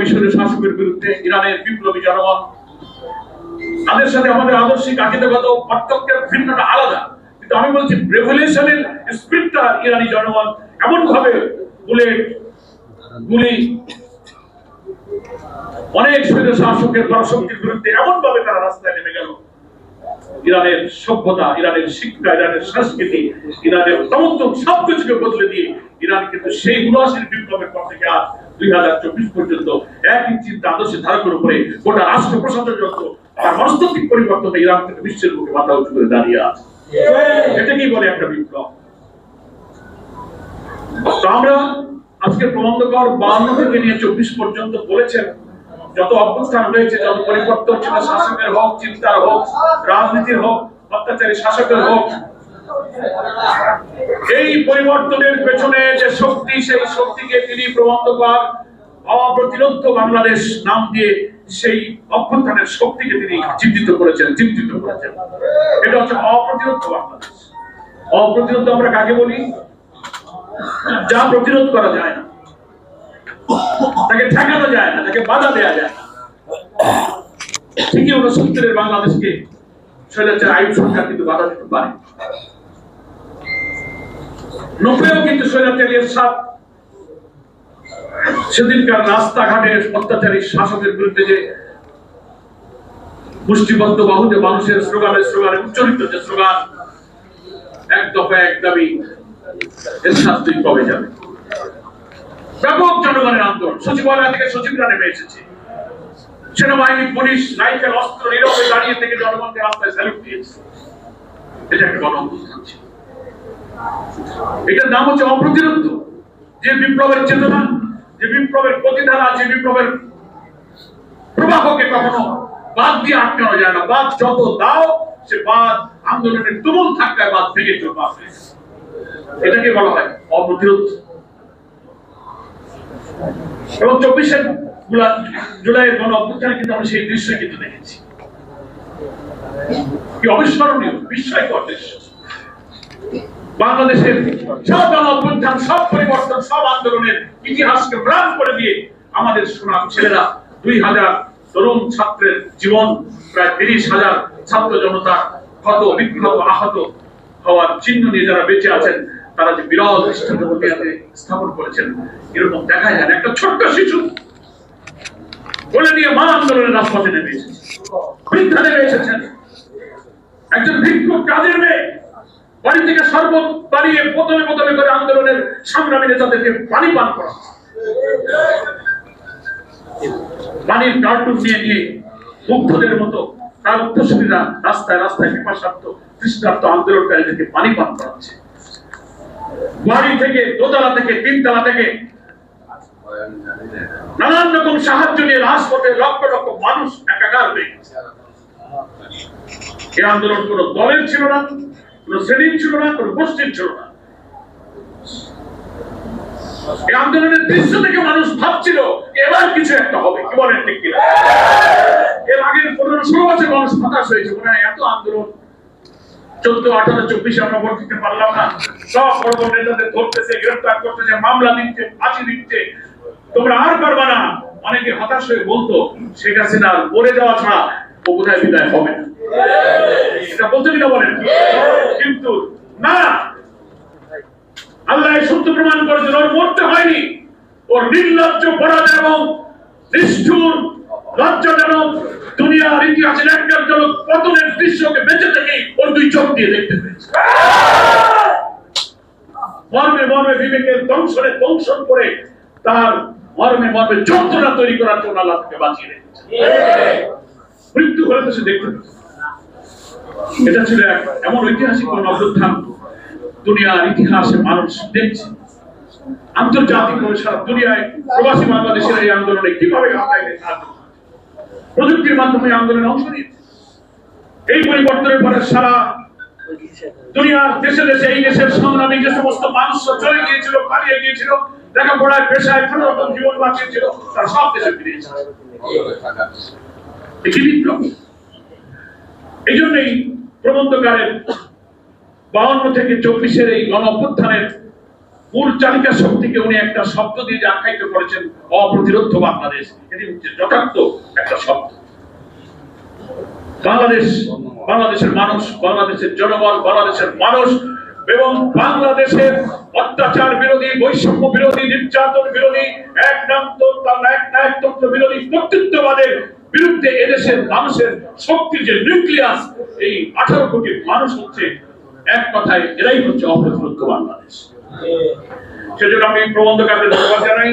মিশরের শাসকের বিরুদ্ধে ইরানের বিপ্লবী জনগণ। তাদের সাথে আমাদের আদর্শিক পার্থক্যের ভিন্নটা আলাদা। কিন্তু আমি বলছি স্পিরিটটা ইরানি জনগণ এমন ভাবে বুলেট গুলি অনেক শৈল শাসকের পরাশক্তির বিরুদ্ধে এমন ভাবে তারা রাস্তায় নেমে গেল। ইরানের সভ্যতা, ইরানের শিক্ষা, ইরানের সংস্কৃতি, ইরানের সমস্ত সবকিছুকে বদলে দিয়ে ইরান কিন্তু সেই উনআশির বিপ্লবের পর থেকে আজ চব্বিশ পর্যন্ত আমরা আজকে নিয়ে চব্বিশ পর্যন্ত বলেছেন, যত অভ্যুত্থান হয়েছে, যত পরিবর্তন ছিল, শাসকের হোক, চিন্তার হোক, রাজনীতির হোক, অত্যাচারী শাসকের হোক এই পরিবর্তনের পেছনে যে শক্তি, সেই শক্তিকে তিনি প্রবন্ধকর অপ্রতিরোধ বাংলাদেশ নাম দিয়ে সেই অভ্যুত্থানের শক্তিকে তিনি চিন্তিত করেছেন চিন্তিত করেছেন। এটা হচ্ছে অপ্রতিরোধ বাংলাদেশ। অপ্রতিরোধ আমরা কাকে বলি? যা প্রতিরোধ করা যায় না। তাকে ঠেকানো যায় না, তাকে বাধা দেওয়া যায় না। ঠিকই উনসত্তরের বাংলাদেশকে স্বৈরাচার আইন সরকার কিন্তু বাধা দিতে পারে নব্বইও কিন্তু স্বৈরাচারীর সাথ সেদিনকার রাস্তাঘাটে অত্যাচারী শাসকের বিরুদ্ধে যে মুষ্টিবদ্ধ বাহুতে মানুষের স্লোগানে স্লোগানে উচ্চারিত যে স্লোগান, এক দফা এক দাবি এর শাস্তি কবে যাবে? ব্যাপক জনগণের আন্দোলন। সচিবালয় থেকে সচিবরা নেমে এসেছে। সেনাবাহিনী, পুলিশ, রাইফেল, অস্ত্র, নীরবে দাঁড়িয়ে থেকে জনগণকে রাস্তায় স্যালুট দিয়েছে। এটা একটা গণ ছিল। এটার নাম হচ্ছে অপ্রতিরোধ। যে বিপ্লবের চেতনা, যে বিপ্লবের প্রতিধারা, যে বিপ্লবের প্রবাহকে কখনো বাদ দিয়ে আটকানো যায় না। বাদ যত দাও, সে বাদ আন্দোলনের তুমুল ধাক্কায় বাদ ভেঙে চলে এটাকে বলা হয় অপ্রতিরোধ। এবং চব্বিশের জুলাইয়ের গণ অভ্যুত্থানে কিন্তু আমরা সেই দৃশ্য কিন্তু দেখেছি। অবিস্মরণীয়, বিস্ময়কর দৃশ্য। বাংলাদেশের সব গণ অভ্যুত্থান সব পরিবর্তন, সব আন্দোলনের ইতিহাসকে ম্লান করে দিয়ে আমাদের সোনার ছেলেরা দুই হাজার তরুণ ছাত্রের জীবন, প্রায় তিরিশ হাজার ছাত্র জনতা ক্ষত বিক্ষত আহত হওয়ার চিহ্ন নিয়ে যারা বেঁচে আছেন, তারা যে বিরল দৃষ্টান্তকে স্থাপন করেছেন, এরকম দেখা যায় একটা ছোট্ট শিশু। বলে নিয়ে মা আন্দোলনের রাজপথে নেমে এসেছে। বৃদ্ধা নেমে এসেছেন। একজন ভিক্ষুক কাজের মেয়ে। বাড়ি থেকে শরবত বাড়িয়ে বোতলে বোতলে করে আন্দোলনের সংগ্রামী নেতাদেরকে পানি পান করা পানির কার্টুন নিয়ে নিয়ে মুগ্ধদের মতো তার উত্তরসূরীরা রাস্তায় রাস্তায় পিপাসার্থ তৃষ্ণার্থ আন্দোলনকারীদেরকে পানি পান করাচ্ছে। বাড়ি থেকে দোতলা থেকে তিনতলা থেকে নানান রকম সাহায্য নিয়ে রাজপথে লক্ষ লক্ষ মানুষ একাকার হয়ে গেছে। এই আন্দোলন কোন দলের ছিল না। কোন ছিল না কোন গোষ্ঠীর ছিল না। এই আন্দোলনের দৃশ্য থেকে মানুষ ভাবছিল, এবার কিছু একটা হবে, কি বলেন ঠিক কিনা? এর আগের পনেরো ষোলো বছর মানুষ হতাশ হয়েছে, মনে এত আন্দোলন চোদ্দ, আঠারো, চব্বিশে আমরা ভোট দিতে পারলাম না। সব বড় বড় নেতাদের ধরতেছে গ্রেফতার করতেছে, মামলা দিচ্ছে, ফাঁসি দিচ্ছে। তোমরা আর পারবা না। অনেকে হতাশ হয়ে বলতো, শেখ হাসিনা মরে যাওয়া ছাড়া ও বোধহয় বিদায় হবে না? এটা বলতে কিনা বলেন? কিন্তু না। আল্লাহ সত্য প্রমাণ করেছেন ওর মরতে হয়নি। ওর নির্লজ্জ পরাজয় এবং নিষ্ঠুর লজ্জাজনক দুনিয়ার ইতিহাসের একজনক পতনের দৃশ্যকে বেঁচে থেকে ওর দুই চোখ দিয়ে দেখতে পেয়েছে। মর্মে মর্মে বিবেকের দংশনে দংশন করে তার মর্মে মর্মে যন্ত্রণা তৈরি করার জন্য আল্লাহ তাকে বাঁচিয়ে রেখেছে মৃত্যু হলে তো সে দেখতে পেত। এটা ছিল এমন ঐতিহাসিক কোন অভ্যুত্থান দুনিয়ার ইতিহাসে মানুষ দেখছে। আন্তর্জাতিক দুনিয়ায় প্রবাসী বাংলাদেশের এই আন্দোলনে কীভাবে। প্রযুক্তির মাধ্যমে আন্দোলনে অংশ নিয়েছে। এই পরিবর্তনের পরে সারা দুনিয়ার দেশে দেশে এই দেশের সংগ্রামী যে সমস্ত মানুষ চলে গিয়েছিল, পালিয়ে গিয়েছিল, লেখাপড়ায়, পেশায় কোন রকম জীবন বাঁচিয়েছিল, তারা সব দেশে ফিরে এসেছে। এই জন্যই প্রবন্ধকারের বাউন্ন থেকে চব্বিশের এই গণঅভ্যুত্থানের মূল চালিকা শক্তিকে উনি একটা শব্দ দিয়ে যে আখ্যায়িত করেছেন, অপ্রতিরোধ বাংলাদেশ। এটি হচ্ছে যথার্থ একটা শব্দ। বাংলাদেশ, বাংলাদেশের মানুষ, বাংলাদেশের জনগণ বাংলাদেশের মানুষ এবং বাংলাদেশের অত্যাচার বিরোধী, বৈষম্য বিরোধী, নির্যাতন বিরোধী এক এক নায়কতন্ত্র বিরোধী, কর্তৃত্ববাদের বিরুদ্ধে এদেশের মানুষের শক্তির যে নিউক্লিয়াস এই আঠারো কোটি মানুষ হচ্ছে এক কথায় এরাই হচ্ছে অপ্রতিরোধ বাংলাদেশ। সেজন্য আমি প্রবন্ধকারদের ধন্যবাদ জানাই।